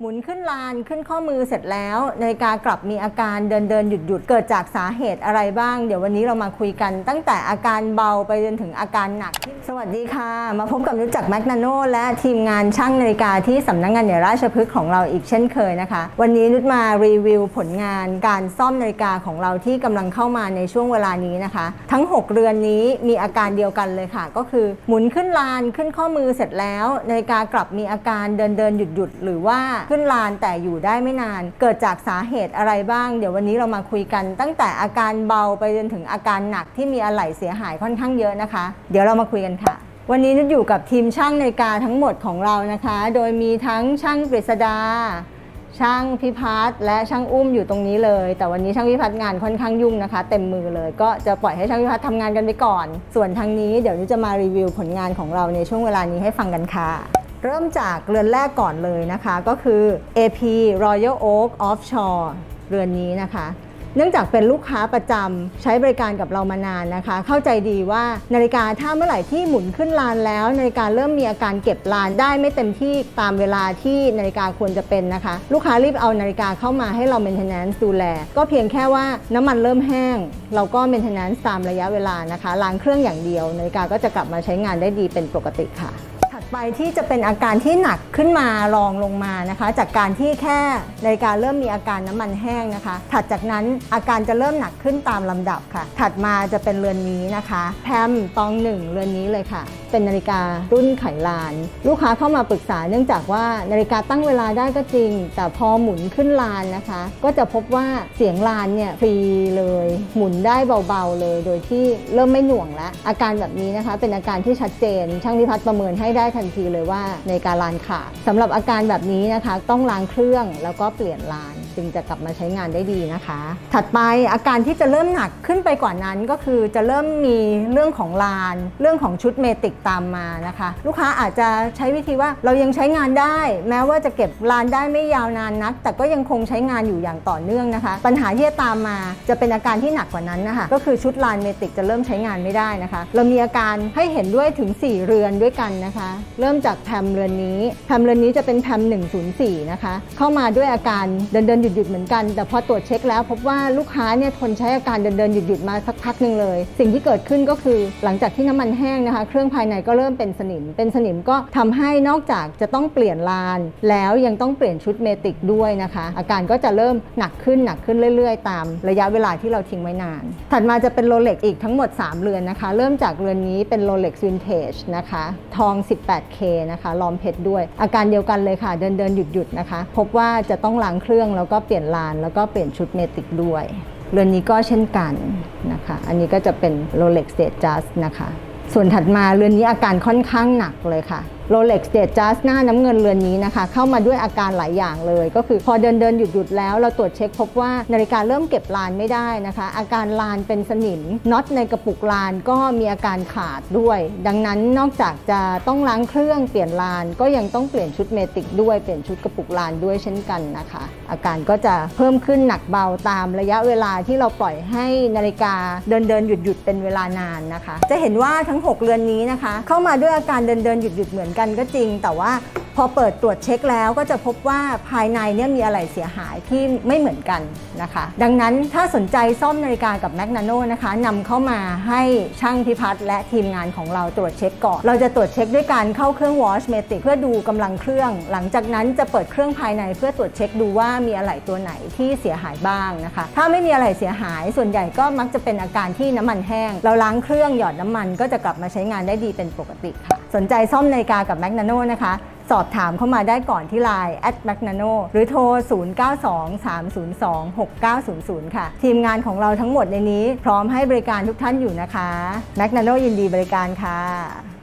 หมุนขึ้นลานขึ้นข้อมือเสร็จแล้วนาฬิกากลับมีอาการเดินเดินหยุดหยุดเกิดจากสาเหตุอะไรบ้าง เดี๋ยววันนี้เรามาคุยกัน ตั้งแต่อาการเบาไปจนถึงอาการหนัก สวัสดีค่ะ มาพบกับรู้จักแมกนาโนและทีมงานช่างนาฬิกาที่สำนักงานใหญ่ราชพฤกษ์ของเราอีกเช่นเคยนะคะ วันนี้นุชมารีวิวผลงานการซ่อมนาฬิกาของเราที่กำลังเข้ามาในช่วงเวลานี้นะคะ ทั้ง 6 เรือนนี้มีอาการเดียวกันเลยค่ะ ก็คือหมุนขึ้นลานขึ้นข้อมือเสร็จแล้วนาฬิกากลับมีอาการเดินเดินหยุดหยุดหรือว่าขึ้นลานแต่อยู่ได้ไม่นาน เกิดจากสาเหตุอะไรบ้าง เดี๋ยววันนี้เรามาคุยกัน ตั้งแต่อาการเบาไปจนถึงอาการหนักที่มีอะไหล่เสียหายค่อนข้างเยอะนะคะ เดี๋ยวเรามาคุยกันค่ะ วันนี้นุชอยู่กับทีมช่างนาฬิกาทั้งหมดของเรานะคะ โดยมีทั้งช่างกฤษดาช่างพิพัฒน์และช่างอุ้มอยู่ตรงนี้เลย แต่วันนี้ช่างพิพัฒน์งานค่อนข้างยุ่งนะคะ เต็มมือเลย ก็จะปล่อยให้ช่างพิพัฒน์ทำงานกันไปก่อน ส่วนทางนี้เดี๋ยวนุชจะมารีวิวผลงานของเราในช่วงเวลานี้ให้ฟังกันค่ะ เริ่มจากเรือนแรกก่อนเลยนะคะ ก็คือ AP Royal Oak Offshore เรือนนี้นะคะ เนื่องจากเป็นลูกค้าประจำใช้บริการกับเรามานานนะคะ เข้าใจดีว่านาฬิกาถ้าเมื่อไหร่ที่หมุนขึ้นลานแล้ว นาฬิกาเริ่มมีอาการเก็บลานได้ไม่เต็มที่ตามเวลาที่นาฬิกาควรจะเป็นนะคะ ลูกค้ารีบเอานาฬิกาเข้ามาให้เรา maintenance ดูแล ก็เพียงแค่ว่าน้ำมันเริ่มแห้ง เราก็ maintenance ตามระยะเวลานะคะล้างเครื่องอย่างเดียว นาฬิกาก็จะกลับมาใช้งานได้ดีเป็นปกติค่ะ ไปที่จะเป็นอาการที่หนักขึ้นมารองลงมานะคะ จากการที่แค่นาฬิกาเริ่มมีอาการน้ำมันแห้งนะคะ ถัดจากนั้นอาการจะเริ่มหนักขึ้นตามลำดับค่ะ ถัดมาจะเป็นเรือนนี้นะคะแพมตองหนึ่งเรือนนี้เลยค่ะ เป็นนาฬิการุ่นไขลาน ลูกค้าเข้ามาปรึกษาเนื่องจากว่านาฬิกาตั้งเวลาได้ก็จริง แต่พอหมุนขึ้นลานนะคะ ก็จะพบว่าเสียงลานเนี่ยฟรีเลย หมุนได้เบาๆเลย โดยที่เริ่มไม่หน่วงแล้วอาการแบบนี้นะคะ เป็นอาการที่ชัดเจน ช่างพิพัฒน์ประเมินให้ได้ทันทีเลยว่าในการลานขาดสำหรับอาการแบบนี้นะคะ ต้องล้างเครื่องแล้วก็เปลี่ยนลาน จึงจะกลับมาใช้งานได้ดีนะคะ ถัดไปอาการที่จะเริ่มหนักขึ้นไปกว่านั้นก็คือจะเริ่มมีเรื่องของลาน เรื่องของชุดเมติกตามมานะคะ ลูกค้าอาจจะใช้วิธีว่าเรายังใช้งานได้ แม้ว่าจะเก็บลานได้ไม่ยาวนานนัก แต่ก็ยังคงใช้งานอยู่อย่างต่อเนื่องนะคะ ปัญหาที่จะตามมาจะเป็นอาการที่หนักกว่านั้นนะคะก็คือชุดลานเมติกจะเริ่มใช้งานไม่ได้นะคะ เรามีอาการให้เห็นด้วยถึง 4 เรือนด้วยกันนะคะ เริ่มจากแพมเรือนนี้แพมเรือนนี้จะเป็นแพม104นะคะเข้ามาด้วยอาการเดินเดินหยุดหยุดๆเหมือนกัน แต่พอตรวจเช็คแล้วพบว่าลูกค้าเนี่ยทนใช้อาการเดินเดินหยุดหยุดๆมาสักพักหนึ่งเลย สิ่งที่เกิดขึ้นก็คือหลังจากที่น้ำมันแห้งนะคะ เครื่องภายในก็เริ่มเป็นสนิม เป็นสนิมก็ทำให้นอกจากจะต้องเปลี่ยนลาน แล้วยังต้องเปลี่ยนชุดเมติกด้วยนะคะ อาการก็จะเริ่มหนักขึ้นหนักขึ้นเรื่อยๆ ตามระยะเวลาที่เราทิ้งไว้นาน ถัดมาจะเป็นโรเล็กอีกทั้งหมด 3 เรือนนะคะ เริ่มจากเรือนนี้เป็นโรเล็กวินเทจนะคะ ทอง 18K นะคะล้อมเพชรด้วย อาการเดียวกันเลยค่ะ เดินเดินหยุดหยุดนะคะ พบว่าจะต้องล้างเครื่องแล้วก็เปลี่ยนลานแล้วก็เปลี่ยนชุดเมติกด้วย เรือนนี้ก็เช่นกันนะคะ อันนี้ก็จะเป็น Rolex Date Just นะคะ ส่วนถัดมาเรือนนี้อาการค่อนข้างหนักเลยค่ะ Rolex Date Just หน้าน้ำเงินเรือนนี้นะคะ เข้ามาด้วยอาการหลายอย่างเลย ก็คือพอเดินเดินหยุดหยุดแล้ว เราตรวจเช็คพบว่านาฬิกาเริ่มเก็บลานไม่ได้นะคะ อาการลานเป็นสนิมน็อตในกระปุกลานก็มีอาการขาดด้วย ดังนั้นนอกจากจะต้องล้างเครื่องเปลี่ยนลาน ก็ยังต้องเปลี่ยนชุดเมติกด้วยเปลี่ยนชุดกระปุกลานด้วยเช่นกันนะคะ อาการก็จะเพิ่มขึ้นหนักเบาตามระยะเวลาที่เราปล่อยให้นาฬิกาเดินเดินหยุดหยุดเป็นเวลานานนะคะ จะเห็นว่าทั้ง 6 เรือนนี้นะคะ เข้ามาด้วยอาการเดินเดินหยุดหยุดเหมือนกันก็จริง แต่ว่า พอเปิดตรวจเช็คแล้วก็จะพบว่าภายในเนี่ยมีอะไรเสียหายที่ไม่เหมือนกันนะคะ ดังนั้นถ้าสนใจซ่อมนาฬิกากับแมกนาโนนะคะนำเข้ามาให้ช่างพิพัฒน์และทีมงานของเราตรวจเช็คก่อน เราจะตรวจเช็คด้วยการเข้าเครื่อง Watch Matic เพื่อดูกำลังเครื่อง หลังจากนั้นจะเปิดเครื่องภายในเพื่อตรวจเช็คดูว่ามีอะไรตัวไหนที่เสียหายบ้างนะคะ ถ้าไม่มีอะไรเสียหายส่วนใหญ่ก็มักจะเป็นอาการที่น้ำมันแห้ง เราล้างเครื่องหยอดน้ำมันก็จะกลับมาใช้งานได้ดีเป็นปกติค่ะ สนใจซ่อมนาฬิกากับแมกนาโนนะคะ สอบถามเข้ามาได้ก่อนที่ Line at magnano หรือโทร 0923026900 ค่ะ ทีมงานของเราทั้งหมดในนี้พร้อมให้บริการทุกท่านอยู่นะคะ Magnano ยินดีบริการค่ะ